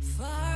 Far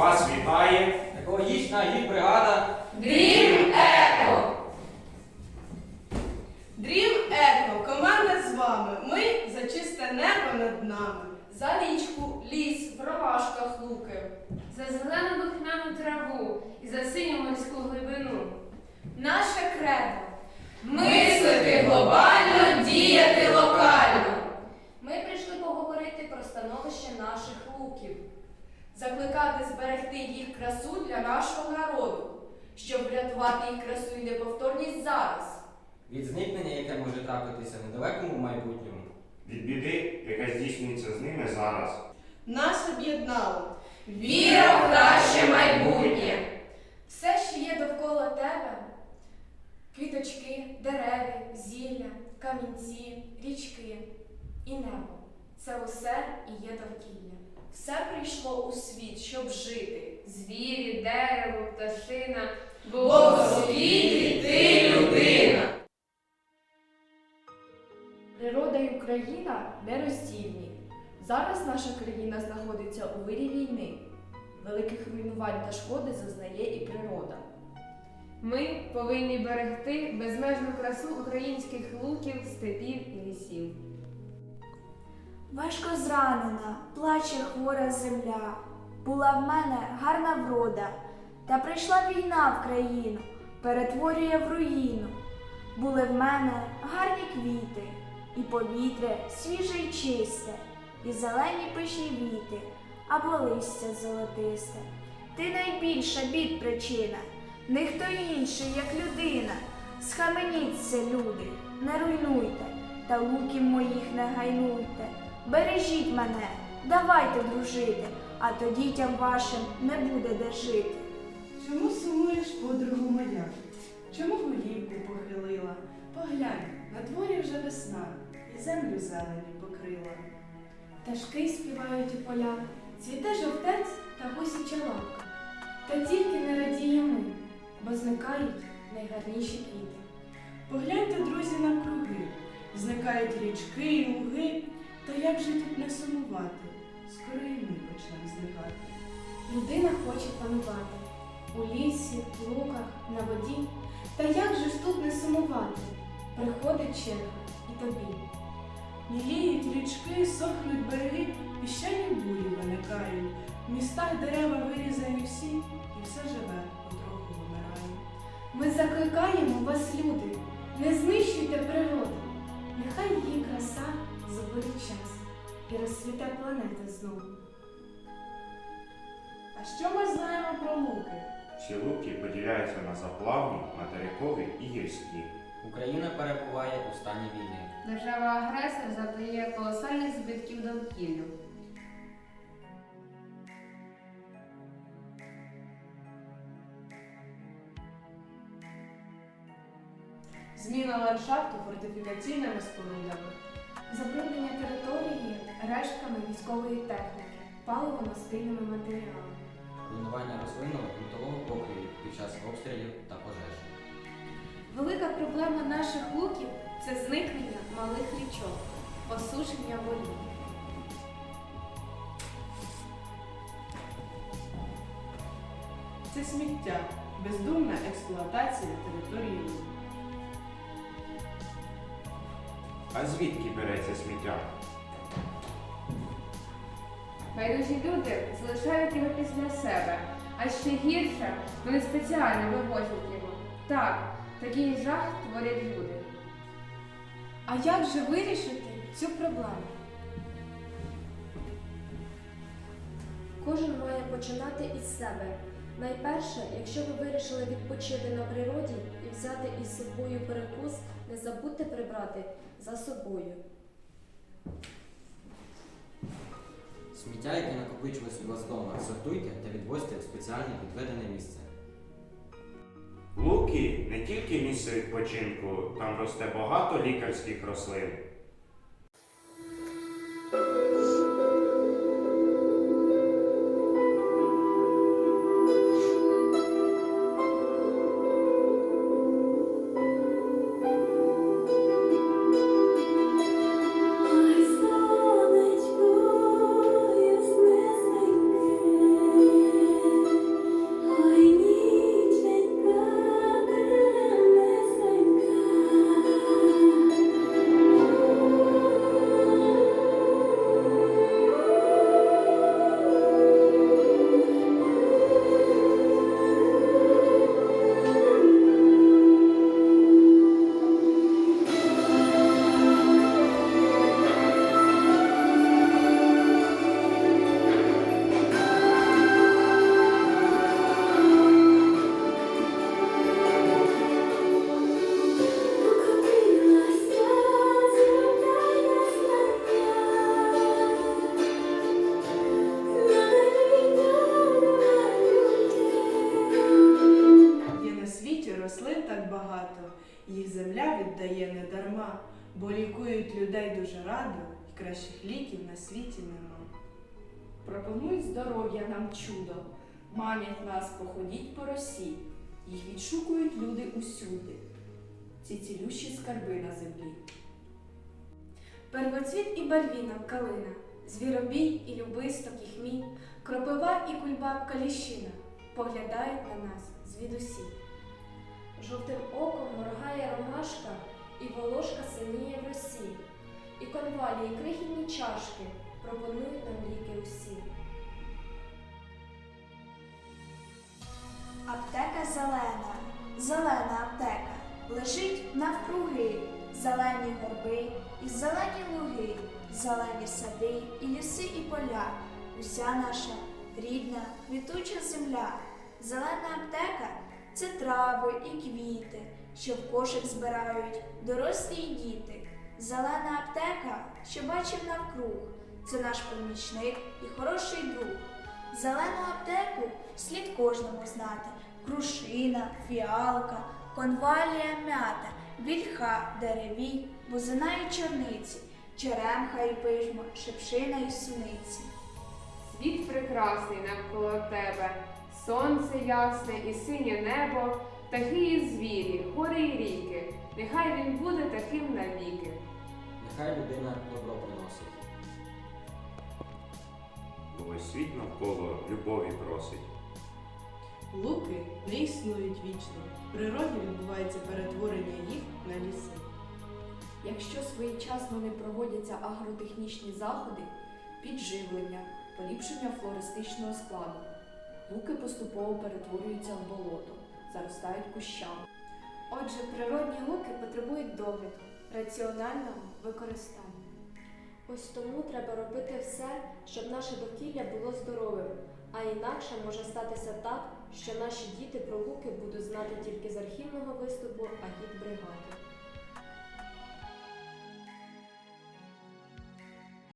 вас вітає. Екологічна гідбригада Дрім Еко! Дрім Еко, команда з вами. Ми за чисте небо над нами. За річку, ліс, в ромашках луки. за зелену духмяну траву і за синю морську глибину. Наше кредо. Мислити глобально, діяти локально. Ми прийшли поговорити про становище наших луків. Закликати зберегти їх красу для нашого народу, щоб врятувати їх красу і неповторність зараз. від зникнення, яке може трапитися в недалекому майбутньому. Від біди, яка здійснюється з ними зараз. Нас об'єднало. Віра в краще майбутнє. Все, що є довкола тебе квіточки, дерева, зілля, камінці, річки і небо. Це усе і є довкілля. Все прийшло у світ, щоб жити. Звірі, дерево, пташина, Бо в світі ти людина. Природа і Україна нероздільні. Зараз наша країна знаходиться у вирі війни. Великих руйнувань та шкоди зазнає і природа. Ми повинні берегти безмежну красу українських луків, степів і лісів. Важко зранена, плаче хвора земля. Була в мене гарна врода, та прийшла війна в країну, перетворює в руїну. Були в мене гарні квіти, і повітря свіже й чисте, і зелені пишні віти, або листя золотисте. Ти найбільша бід причина, не хто інший, як людина. Схаменіться, люди, не руйнуйте, та луків моїх не гайнуйте. Бережіть мене, давайте дружити, а то дітям вашим не буде де жити. Чому сумуєш, подругу моя? Чому голівку похилила? Поглянь, на дворі вже весна, і землю зелені покрила. Пташки співають у полях, цвіте жовтець та гусяча лапка. Та тільки не радіємо бо зникають найгарніші квіти. Погляньте, друзі, навкруги, зникають річки і луги, та як же тут не сумувати? Скоро і ми почнемо зникати. Людина хоче панувати у лісі, луках, на воді. Та як же ж тут не сумувати? Приходить черга і тобі. Міліють річки, сохнуть береги, піщані бурі виникають. В містах дерева вирізані всі, і все живе, потроху вмирає. Ми закликаємо вас, люди, не знищуйте природу. Нехай її краса забудуть час і розцвіте планета знову. А що ми знаємо про луки? Ці луки поділяються на заплавні, материкові і гірські. Україна перебуває у стані війни. Держава-агресор завдає колосальних збитків довкіллю. Зміна ландшафту фортифікаційними спорудами. Забруднення території рештками військової техніки, паливо-мастильними матеріалами. Руйнування рослинного ґрунтового покривів під час обстрілів та пожеж. Велика проблема наших луків це зникнення малих річок, осушення волів. Це сміття, бездумна експлуатація території А звідки береться сміття? Байдужі люди залишають його після себе, а ще гірше вони спеціально вивозять його. Так, такий жах творять люди. А як же вирішити цю проблему? Кожен має починати із себе. Найперше, якщо ви вирішили відпочити на природі і взяти із собою перекус, не забудьте прибрати за собою. Сміття, яке накопичилось у вас вдома, сортуйте та відвозьте в спеціальне відведене місце. Луки не тільки місце відпочинку, там росте багато лікарських рослин. Бо лікують людей дуже радо, і кращих ліків на світі нема. Пропонують здоров'я нам чудо, манять нас походіть по росі, їх відшукують люди усюди, ці цілющі скарби на землі. Первоцвіт і барвінок калина, звіробій і любисток і хміль, кропива і кульбабка ліщина поглядають на нас звідусі. Жовтим оком моргає ромашка, і волошка синіє в росі. І конвалії крихітні чашки пропонують нам ліки усі. Аптека зелена, зелена аптека, лежить навкруги, зелені горби і зелені луги, зелені сади і ліси і поля, уся наша рідна, квітуча земля. Зелена аптека це трави і квіти, що в кошик збирають дорослі й діти. Зелена аптека, що бачив навкруг, це наш помічник і хороший друг. Зелену аптеку слід кожному знати. Крушина, фіалка, конвалія м'ята, вільха, деревій, бузина і чорниці, черемха і пижмо, шипшина і суниці. Світ прекрасний навколо тебе, сонце ясне і синє небо, птахи і звірі, гори і ріки. Нехай він буде таким навіки. Нехай людина добро приносить. Бо весь світ навколо любові просить. Луки не існують вічно. В природі відбувається перетворення їх на ліси. Якщо своєчасно не проводяться агротехнічні заходи, підживлення, поліпшення флористичного складу, луки поступово перетворюються в болото, заростають кущами. Отже, природні луки потребують догляду, раціонального використання. Ось тому треба робити все, щоб наше довкілля було здоровим, а інакше може статися так, що наші діти про луки будуть знати тільки з архівного виступу агітбригади.